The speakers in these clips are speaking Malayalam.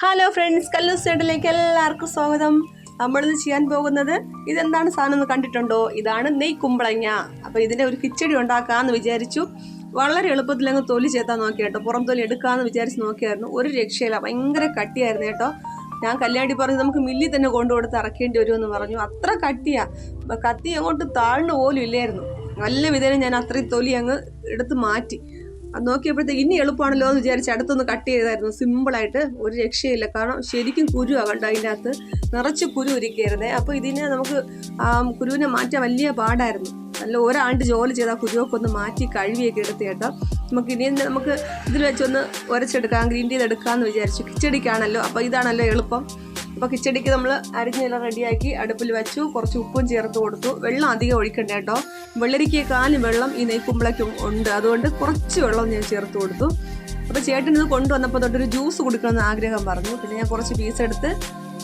ഹലോ ഫ്രണ്ട്സ് കല്ലു ചേട്ടിലേക്ക് എല്ലാവർക്കും സ്വാഗതം. നമ്മളിന്ന് ചെയ്യാൻ പോകുന്നത് ഇതെന്താണ് സാധനം എന്ന് കണ്ടിട്ടുണ്ടോ? ഇതാണ് നെയ് കുമ്പളങ്ങ. അപ്പോൾ ഇതിന്റെ ഒരു കിച്ചടി ഉണ്ടാക്കാമെന്ന് വിചാരിച്ചു. വളരെ എളുപ്പത്തിൽ അങ്ങ് തൊലി ചേർത്താൻ നോക്കി കേട്ടോ. പുറം തൊലി എടുക്കാമെന്ന് വിചാരിച്ച് നോക്കിയായിരുന്നു. ഒരു രക്ഷയില്ല. ഭയങ്കര കട്ടിയായിരുന്നു കേട്ടോ. ഞാൻ കല്യാണി പറഞ്ഞു നമുക്ക് മില്ലിൽ തന്നെ കൊണ്ടുകൊടുത്ത് ഇറക്കേണ്ടി വരുമെന്ന് പറഞ്ഞു. അത്ര കട്ടിയാ. കത്തി അങ്ങോട്ട് താഴ്ന്നു പോലും ഇല്ലായിരുന്നു. നല്ല വിധേനം ഞാൻ അത്രയും തൊലി അങ്ങ് എടുത്ത് മാറ്റി. അത് നോക്കിയപ്പോഴത്തേക്ക് ഇനി എളുപ്പമാണല്ലോ എന്ന് വിചാരിച്ച് അടുത്തൊന്ന് കട്ട് ചെയ്തായിരുന്നു. സിമ്പിളായിട്ട് ഒരു രക്ഷയില്ല. കാരണം ശരിക്കും കുരു ആകണ്ട അതിന്റെ അകത്ത് നിറച്ച് കുരു ഇരിക്കരുതേ അപ്പോൾ ഇതിനെ നമുക്ക് കുരുവിനെ മാറ്റാൻ വലിയ പാടായിരുന്നു. നല്ല ഒരാണ്ട് ജോലി ചെയ്താൽ കുരുവൊക്കെ ഒന്ന് മാറ്റി കഴുകിയൊക്കെ എടുത്ത് കേട്ടോ. നമുക്ക് ഇനി നമുക്ക് ഇതിൽ വെച്ചൊന്ന് ഉരച്ചെടുക്കാം ഗ്രീൻ ടീ എടുക്കാമെന്ന് വിചാരിച്ചു. കിച്ചടിക്കാണല്ലോ. അപ്പോൾ ഇതാണല്ലോ എളുപ്പം. അപ്പോൾ കിച്ചടിക്ക് നമ്മൾ അരിഞ്ഞെല്ലാം റെഡിയാക്കി അടുപ്പിൽ വെച്ചു. കുറച്ച് ഉപ്പും ചേർത്ത് കൊടുത്തു. വെള്ളം അധികം ഒഴിക്കണ്ട കേട്ടോ. വെള്ളരിക്കേക്കാളും വെള്ളം ഈ നെയ്ക്കുമ്പളയ്ക്കും ഉണ്ട്. അതുകൊണ്ട് കുറച്ച് വെള്ളം ഞാൻ ചേർത്ത് കൊടുത്തു. അപ്പോൾ ചേട്ടൻ ഇത് കൊണ്ടുവന്നപ്പോൾ തൊട്ടൊരു ജ്യൂസ് കൊടുക്കണമെന്ന് ആഗ്രഹം പറഞ്ഞു. പിന്നെ ഞാൻ കുറച്ച് പീസ് എടുത്ത്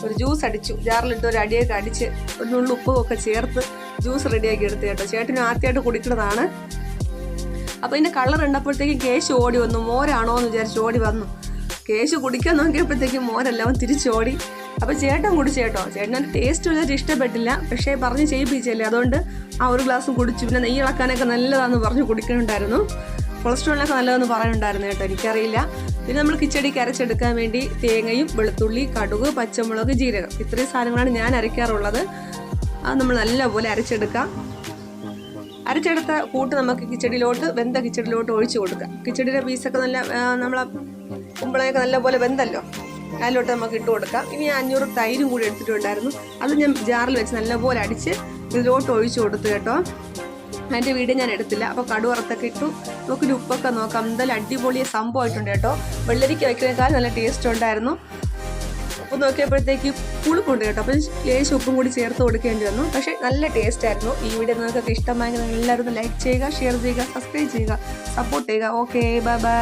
ഒരു ജ്യൂസ് അടിച്ചു. ജാറിലിട്ട് ഒരു അടിയൊക്കെ അടിച്ച് ഒരു നുള്ളു ഉപ്പും ഒക്കെ ചേർത്ത് ജ്യൂസ് റെഡിയാക്കി എടുത്തു കേട്ടോ. ചേട്ടന് ആദ്യമായിട്ട് കുടിക്കുന്നതാണ് അപ്പോൾ ഇതിന്റെ കളർ ഉണ്ടപ്പോഴത്തേക്കും കേശ് ഓടി വന്നു. മോരാണോ എന്ന് വിചാരിച്ച് ഓടി വന്നു. കേശ് കുടിക്കാൻ നോക്കിയപ്പോഴത്തേക്കും മോരെല്ലാം. തിരിച്ചോടി. അപ്പോൾ ചേട്ടൻ കുടിച്ചു കേട്ടോ. ചേട്ടന് ടേസ്റ്റ് വലിയ ഇഷ്ടപ്പെട്ടില്ല. പക്ഷേ പറഞ്ഞ് ചെയ്യിപ്പിച്ചല്ലേ. അതുകൊണ്ട് ആ ഒരു ഗ്ലാസ്സും കുടിച്ചു. പിന്നെ നെയ്യ് ഇളക്കാനൊക്കെ നല്ലതാണെന്ന് പറഞ്ഞ് കുടിക്കുന്നുണ്ടായിരുന്നു കൊളസ്ട്രോളിനൊക്കെ നല്ലതെന്ന് പറയുന്നുണ്ടായിരുന്നു കേട്ടോ. എനിക്കറിയില്ല. പിന്നെ നമ്മൾ കിച്ചടിക്ക് അരച്ചെടുക്കാൻ വേണ്ടി തേങ്ങയും വെളുത്തുള്ളി കടുക് പച്ചമുളക് ജീരകം. ഇത്രയും സാധനങ്ങളാണ് ഞാൻ അരയ്ക്കാറുള്ളത്. അത് നമ്മൾ നല്ലപോലെ അരച്ചെടുക്കാം. അരച്ചെടുത്ത കൂട്ട് നമുക്ക് കിച്ചടിയിലോട്ട് വെന്ത കിച്ചടിയിലോട്ട് ഒഴിച്ചു കൊടുക്കാം. കിച്ചടിയുടെ പീസൊക്കെ നല്ല നമ്മളെ കുമ്പളയൊക്കെ നല്ലപോലെ വെന്തല്ലോ. അതിലോട്ട് നമുക്ക് ഇട്ട് കൊടുക്കാം. ഇനി അഞ്ഞൂറ് തൈരും കൂടി എടുത്തിട്ടുണ്ടായിരുന്നു. അത് ഞാൻ ജാറിൽ വെച്ച് നല്ലപോലെ അടിച്ച് ഇതിലോട്ട് ഒഴിച്ചു കൊടുത്തു കേട്ടോ. അതിന്റെ വീഡിയോ ഞാൻ എടുത്തില്ല. അപ്പോൾ കടുവറുത്തൊക്കെ ഇട്ടു. നമുക്കൊരു ഉപ്പൊക്കെ നോക്കാം. എന്തായാലും അടിപൊളിയ സംഭവമായിട്ടുണ്ട് കേട്ടോ. വെള്ളരിക്ക വയ്ക്കുന്നേക്കാൾ നല്ല ടേസ്റ്റ് ഉണ്ടായിരുന്നു. ഉപ്പ് നോക്കിയപ്പോഴത്തേക്ക് പുളിപ്പുണ്ട് കേട്ടോ. അപ്പം ലേശം ഉപ്പും കൂടി ചേർത്ത് കൊടുക്കേണ്ടി വന്നു. പക്ഷേ നല്ല ടേസ്റ്റ് ആയിരുന്നു. ഈ വീഡിയോ നിങ്ങൾക്കൊക്കെ ഇഷ്ടമായെങ്കിൽ എല്ലാവരും ലൈക്ക് ചെയ്യുക ഷെയർ ചെയ്യുക സബ്സ്ക്രൈബ് ചെയ്യുക സപ്പോർട്ട് ചെയ്യുക. Okay bye bye